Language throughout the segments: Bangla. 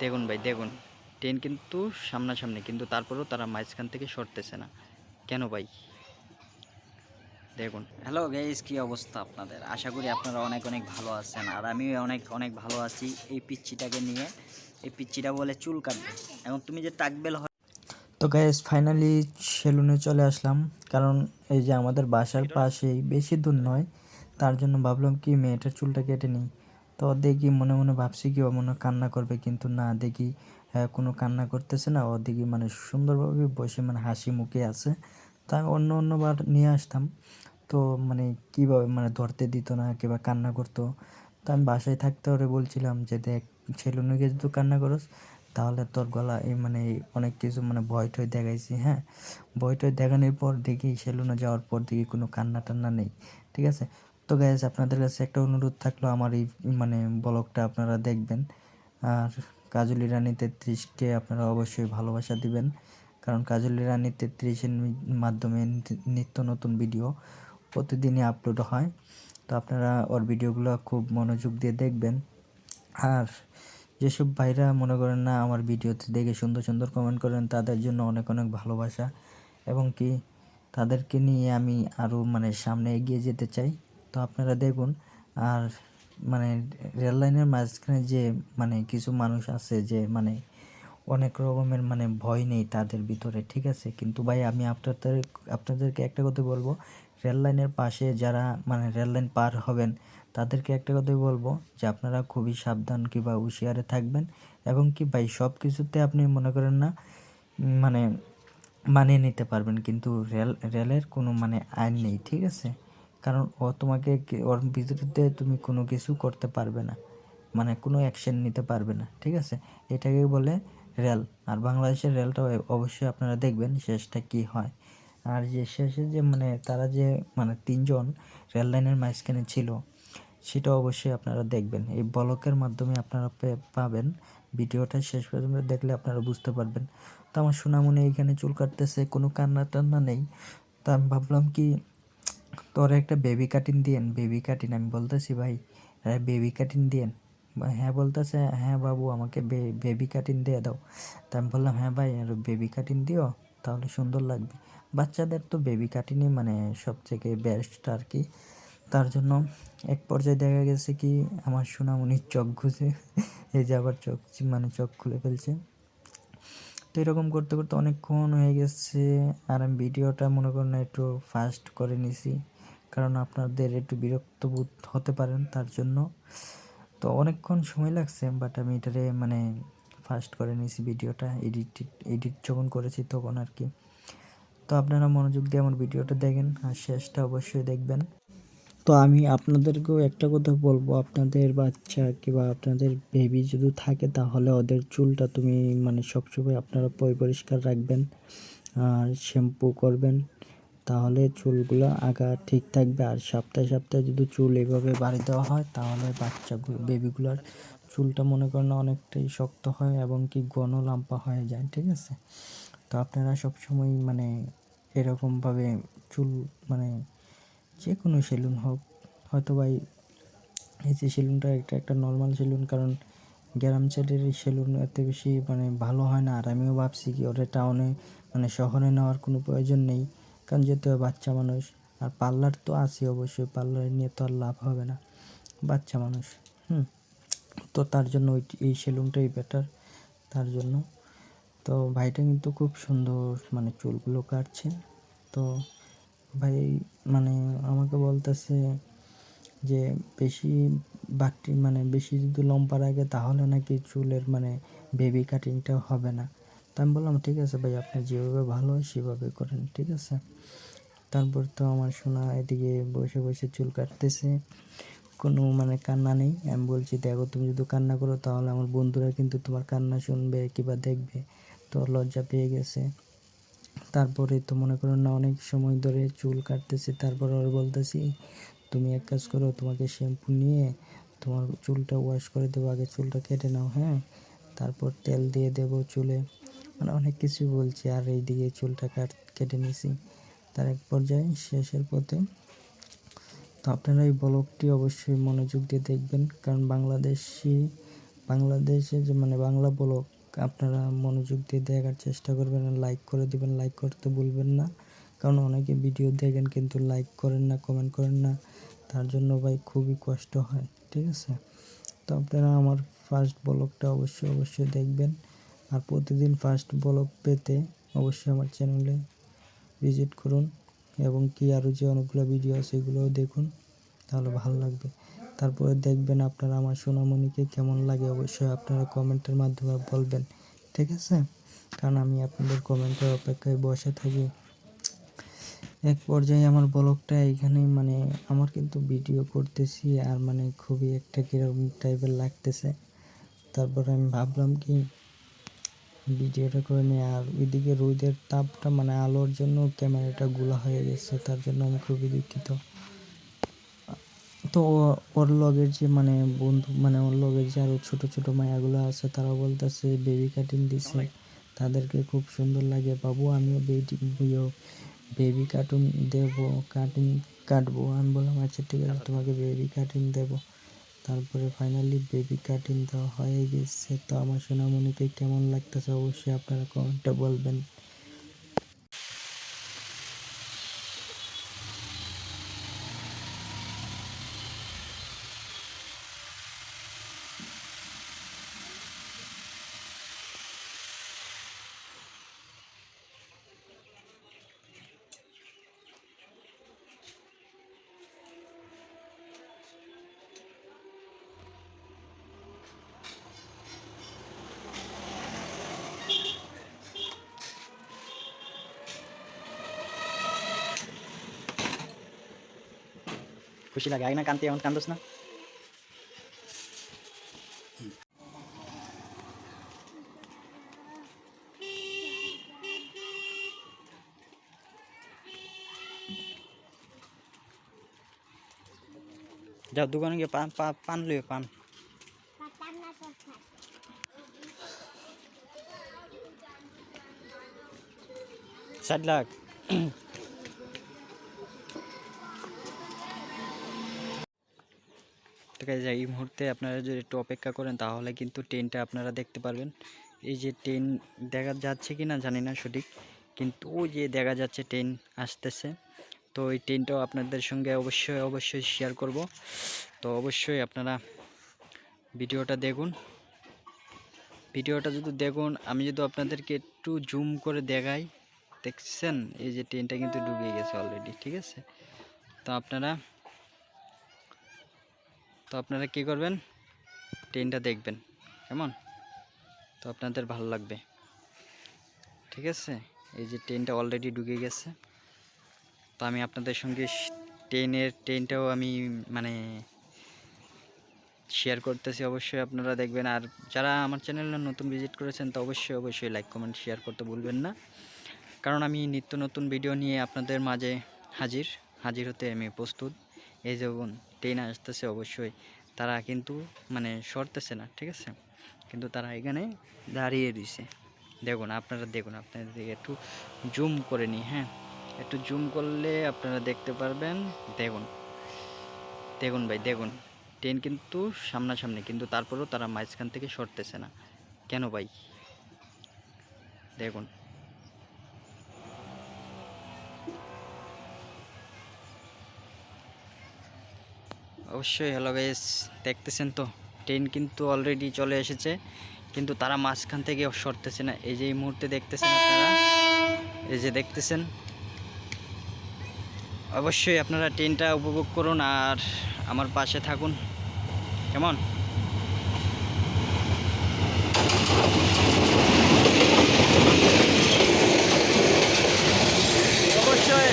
দেখুন ভাই দেখুন। ট্রেন কিন্তু সামনাসামনি কিন্তু তারপরেও তারা মাঝখান থেকে সরতেছে না। কেন ভাই? দেখুন। হ্যালো গাইস কি অবস্থা আপনাদের? আশা করি আপনারা অনেক অনেক ভালো আছেন। আর আমি অনেক অনেক ভালো আছি এই পিচ্চিটাকে নিয়ে। এই পিচ্চিটা বলে চুল কাটবে। এবং তুমি যে টাকবেল হয় তো গ্যাস ফাইনালি সেলুনে চলে আসলাম। কারণ এই যে আমাদের বাসার পাশেই বেশি দূর নয়। তার জন্য ভাবলাম কি মেয়েটার চুলটা কেটে নিই। তো দেখি মনে মনে ভাবছি কি ও মনে কান্না করবে, কিন্তু না, দেখি কোনো কান্না করতেছে না। ও দেখি মানে সুন্দরভাবে বসে মানে হাসি মুখে আছে। তো আমি অন্য অন্যবার নিয়ে আসতাম। তো মানে কীভাবে মানে ধরতে দিত না, কিংবা কান্না করতো। তো আমি বাসায় থাকতে ওরে বলছিলাম যে, দেখ সেলুনে গিয়ে যদি কান্না করস, তাহলে তোর গলা এই মানে অনেক কিছু মানে ভয় টয় দেখাইছি হ্যাঁ? ভয় টয় দেখানোর পর দেখি সেলুনে যাওয়ার পর দেখি কোনো কান্না টান্না নেই, ঠিক আছে? তো গ্যাস আপনাদের কাছে একটা অনুরোধ থাকল, আমার এই মানে ব্লগটা আপনারা দেখবেন। আর কাজলি রানী তেত্রিশকে আপনারা অবশ্যই ভালোবাসা দিবেন, কারণ কাজলি রানী তেত্রিশের মাধ্যমে নিত্য নতুন ভিডিও প্রতিদিনই আপলোড হয়। তো আপনারা ওর ভিডিওগুলো খুব মনোযোগ দিয়ে দেখবেন। আর যেসব ভাইরা মনে করেন না আমার ভিডিওতে দেখে সুন্দর সুন্দর কমেন্ট করেন, তাদের জন্য অনেক অনেক ভালোবাসা। এবং কি, তাদেরকে নিয়ে আমি আরও মানে সামনে এগিয়ে যেতে চাই। তো আপনারা দেখুন, আর মানে রেল লাইনের মাঝখানে যে মানে কিছু মানুষ আছে যে মানে অনেক রকমের মানে ভয় নেই তাদের ভিতরে, ঠিক আছে? কিন্তু ভাই, আমি আপনাদের, আপনাদেরকে একটা কথা বলব। রেল লাইনের পাশে যারা মানে রেল লাইন পার হবেন, তাদেরকে একটা কথাই বলব যে আপনারা খুবই সাবধান কিংবা হুঁশিয়ারে থাকবেন। এবং কি ভাই সব কিছুতে আপনি মনে করেন না মানে মানিয়ে নিতে পারবেন, কিন্তু রেল, রেলের কোনো মানে আইন নেই, ঠিক আছে? কারণ ও তোমাকে ওর বিরুদ্ধে তুমি কোনো কিছু করতে পারবে না। মানে কোনো অ্যাকশন নিতে পারবে না, ঠিক আছে? এটাকে বলে রেল। আর বাংলাদেশের রেলটা অবশ্যই আপনারা দেখবেন শেষটা কি হয়। আর যে শেষে যে মানে তারা যে মানে তিনজন রেল লাইনের মাঝখানে ছিল, সেটা অবশ্যই আপনারা দেখবেন। এই ব্লকের মাধ্যমে আপনারা পাবেন। ভিডিওটা শেষ পর্যন্ত দেখলে আপনারা বুঝতে পারবেন। তো আমার সোনামণি এখানে চুল কাটতেছে, কোনো কান্না টান্না নেই। তা আমি ভাবলাম কি তোর একটা বেবি কাটিং দিয়েন বেবি কাটিং আমি বলতেছি ভাই বেবি কাটিং দিয়েন। হ্যাঁ বলতেছে হ্যাঁ বাবু আমাকে বেবি কাটিং দিয়ে দাও। তা আমি বললাম হ্যাঁ ভাই, আর বেবি কাটিং দিও, তাহলে সুন্দর লাগবে। বাচ্চাদের তো বেবি কাটিংই মানে সব থেকে বেস্ট আর কি। তার জন্য এক পর্যায়ে দেখা গেছে কি, আমার সোনামণির চোখ ঘুষে এই যে আবার চোখ মানে চোখ খুলে ফেলছে। তো এরকম করতে করতে অনেকক্ষণ হয়ে গেছে, আর আমি ভিডিওটা মনে করেন একটু ফাস্ট করে নিছি। কারণ আপনাদের একটু বিরক্ত বোধ হতে পারেন তার জন্য। তো অনেকক্ষণ সময় লাগছে বাট আমি এটারে মানে ফাস্ট করে নিয়েছি ভিডিওটা এডিট এডিট যখন করেছি তখন আর কি। তো আপনারা মনোযোগ দিয়ে আমার ভিডিওটা দেখেন আর শেষটা অবশ্যই দেখবেন। তো আমি আপনাদেরকেও একটা কথা বলব, আপনাদের বাচ্চা কিংবা আপনাদের বেবি যদি থাকে তাহলে ওদের চুলটা তুমি মানে সবসময় আপনারা পরিষ্কার রাখবেন, আর শ্যাম্পু করবেন তাহলে চুলগুলো আগা ঠিক থাকবে। আর সপ্তাহে সপ্তাহে যদি চুল এইভাবে বাড়ি দেওয়া হয়, তাহলে বাচ্চাগুলো বেবিগুলোর চুলটা মনে করেন অনেকটাই শক্ত হয় এবং কি ঘন লাম্পা হয়ে যায়, ঠিক আছে? তো আপনারা সবসময় মানে এরকমভাবে চুল মানে যে কোনো সেলুন হোক হয়তো ভাই এই যে সেলুনটা একটা একটা নর্মাল সেলুন, কারণ গ্রাম সাইডের সেলুন এত বেশি মানে ভালো হয় না। আর আমিও ভাবছি কি ওটা টাউনে মানে শহরে নেওয়ার কোনো প্রয়োজন নেই। কারণ যেহেতু বাচ্চা মানুষ, আর পার্লার তো আছে অবশ্যই, পার্লার নিয়ে তো আর লাভ হবে না, বাচ্চা মানুষ, হুম? তো তার জন্য ওই, এই সেলুনটাই বেটার তার জন্য। তো ভাইটা কিন্তু খুব সুন্দর মানে চুলগুলো কাটছে। তো ভাই মানে আমাকে বলতেছে যে বেশি বাকটি মানে বেশি যদি লম্বা রাখে তাহলে নাকি চুলের মানে বেবি কাটিংটা হবে না। তা আমি বললাম, ঠিক আছে ভাই, আপনি যেভাবে ভালো হয় সেভাবে করেন, ঠিক আছে? তারপর তো আমার শোনা এদিকে বসে বসে চুল কাটতেছে। কোনো মানে কান্না নেই। আমি বলছি, দেখো, তুমি যদি কান্না করো, তাহলে আমার বন্ধুরা কিন্তু তোমার কান্না শুনবে, কিংবা দেখবে। তো লজ্জা পেয়ে গেছে। তারপরে তো মনে করো না, অনেক সময় ধরে চুল কাটতেছি। তারপর ওর বলতেছি, তুমি এক কাজ করো, তোমাকে শ্যাম্পু নিয়ে তোমার চুলটা ওয়াশ করে দেবো। আগে চুলটা কেটে নাও হ্যাঁ? তারপর তেল দিয়ে দেবো চুলে। মানে অনেক কিছু বলছি, আর এইদিকে চুলটা কাট, কেটে নিছি। তার এক পর্যায়ে শেষের পথে। তো আপনারা এই ব্লগটি অবশ্যই মনোযোগ দিয়ে দেখবেন, কারণ বাংলাদেশি বাংলাদেশে যে মানে বাংলা ব্লগ, আপনারা মনোযোগ দিয়ে দেখার চেষ্টা করবেন লাইক করে দিবেন। লাইক করতে ভুলবেন না, কারণ অনেকে ভিডিও দেখেন কিন্তু লাইক করেন না কমেন্ট করেন না। তার জন্য ভাই খুবই কষ্ট হয়, ঠিক আছে? তো আপনারা আমার ফার্স্ট ব্লগটা অবশ্যই অবশ্যই দেখবেন। আর প্রতিদিন ফার্স্ট ব্লগ পেতে অবশ্যই আমার চ্যানেলে ভিজিট করুন এবং কি আরও যে অনেকগুলো ভিডিও আছে এগুলোও দেখুন, তাহলে ভালো লাগবে। তারপরে দেখবেন আপনারা আমার সোনামণিকে কেমন লাগে, অবশ্যই আপনারা কমেন্টের মাধ্যমে বলবেন, ঠিক আছে? কারণ আমি আপনাদের কমেন্টের অপেক্ষায় বসে থাকি। এক পর্যায়ে আমার ব্লগটা এইখানেই মানে আমার কিন্তু ভিডিও করতেছি আর মানে খুবই একটা কীরকম টাইপের লাগতেছে। তারপরে আমি ভাবলাম কি ভিডিওটা করে নিই আর ওইদিকে রোদের তাপটা মানে আলোর জন্য ক্যামেরাটা গুলা হয়ে গেছে, তার জন্য আমি খুবই দুঃখিত। তো ওর লগের যে মানে বন্ধু মানে ওর লগের যে আরও ছোটো ছোটো মায়াগুলো আছে তারা বলতেছে বেবি কাটিং দিছে। তাদেরকে খুব সুন্দর লাগে। বাবু, আমিও বেবি কার্টুন দেবো কাটিং কাটবো। আমি বললাম আচ্ছা ঠিক আছে, তোমাকে বেবি কাটিং দেবো। তারপরে ফাইনালি বেবি কাটিং দেওয়া হয়ে গেছে। তো আমার সোনামণিকে কেমন লাগতেছে অবশ্যই আপনারা কমেন্টে বলবেন। খুশি লাগে আগে না কানতে এখন কান্দোস না যাও দোকানে গিয়ে পান পান লিও পান ষাট লাখ তো guys, এই মুহূর্তে আপনারা যদি একটু অপেক্ষা করেন তাহলে কিন্তু ট্রেনটা আপনারা দেখতে পারবেন। এই যে ট্রেন দেখা যাচ্ছে কি না জানি না সঠিক কিন্তু ওই যে দেখা যাচ্ছে ট্রেন আসতেছে। তো এই ট্রেনটাও আপনাদের সঙ্গে অবশ্যই অবশ্যই শেয়ার করব। তো অবশ্যই আপনারা ভিডিওটা দেখুন। ভিডিওটা যদি দেখুন আমি যদি আপনাদেরকে একটু জুম করে দেখাই দেখছেন? এই যে ট্রেনটা কিন্তু ডুবে গেছে অলরেডি ঠিক আছে? তো আপনারা তো আপনারা কি করবেন? ট্রেনটা দেখবেন, কেমন? তো আপনাদের ভালো লাগবে। ঠিক আছে? এই যে ট্রেনটা অলরেডি ঢুকে গেছে। তো আমি আপনাদের সঙ্গে ট্রেনের ট্রেনটাও আমি মানে শেয়ার করতেছি অবশ্যই আপনারা দেখবেন। আর যারা আমার চ্যানেলে নতুন ভিজিট করেছেন, তো অবশ্যই অবশ্যই লাইক কমেন্ট শেয়ার করতে ভুলবেন না। কারণ আমি নিত্য নতুন ভিডিও নিয়ে আপনাদের মাঝে হাজির। হাজির হতে আমি প্রস্তুত। এই যেমন ট্রেন আসতেছে অবশ্যই। তারা কিন্তু মানে সরতেছে না, ঠিক আছে? কিন্তু তারা এখানে দাঁড়িয়ে দিছে দেখুন, আপনারা দেখুন আপনাদের দিকে একটু জুম করে নিই হ্যাঁ? একটু জুম করলে আপনারা দেখতে পারবেন, দেখুন। দেখুন ভাই, দেখুন। ট্রেন কিন্তু সামনাসামনি, কিন্তু তারপরেও তারা মাঝখান থেকে সরতেছে না। কেন ভাই? দেখুন। অবশ্যই হ্যালো গাইস দেখতেছেন তো? ট্রেন কিন্তু অলরেডি চলে এসেছে, কিন্তু তারা মাঝখান থেকে সরতেছে না। এই যে এই মুহূর্তে দেখতেছেন আপনারা, এই যে দেখতেছেন। অবশ্যই আপনারা ট্রেনটা উপভোগ করুন আর আমার পাশে থাকুন। কেমন অবশ্যই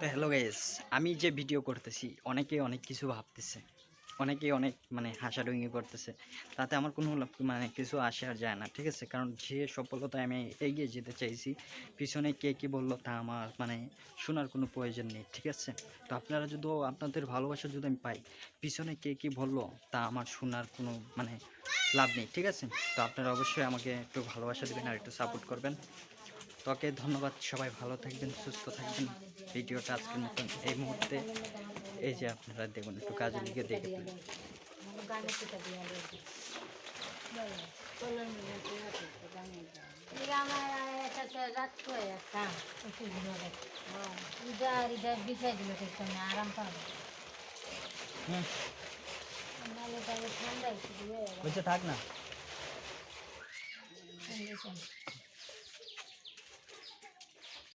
তো হ্যালো গাইস আমি যে ভিডিও করতেছি, অনেকে অনেক কিছু ভাবতেছে। অনেকেই অনেক মানে হাসাডুঙ্গি করতেছে। তাতে আমার কোনো মানে কিছু আসে আর যায় না, ঠিক আছে? কারণ যে সফলতায় আমি এগিয়ে যেতে চাইছি, পিছনে কে কী বলল তা আমার মানে শোনার কোনো প্রয়োজন নেই, ঠিক আছে? তো আপনারা যদি আপনাদের ভালোবাসা যদি আমি পাই, পিছনে কে কী বলল তা আমার শোনার কোনো মানে লাভ নেই, ঠিক আছে? তো আপনারা অবশ্যই আমাকে একটু ভালোবাসা দেবেন আর একটু সাপোর্ট করবেন। ওকে ধন্যবাদ সবাই ভালো থাকবেন সুস্থ থাকবেন। ভিডিওটা আজকের মতন এই মুহূর্তে এই যে আপনারা দেখুন একটু কাজে লিখে দেখে। আরাম পাবো ঠান্ডা বলছে থাক না।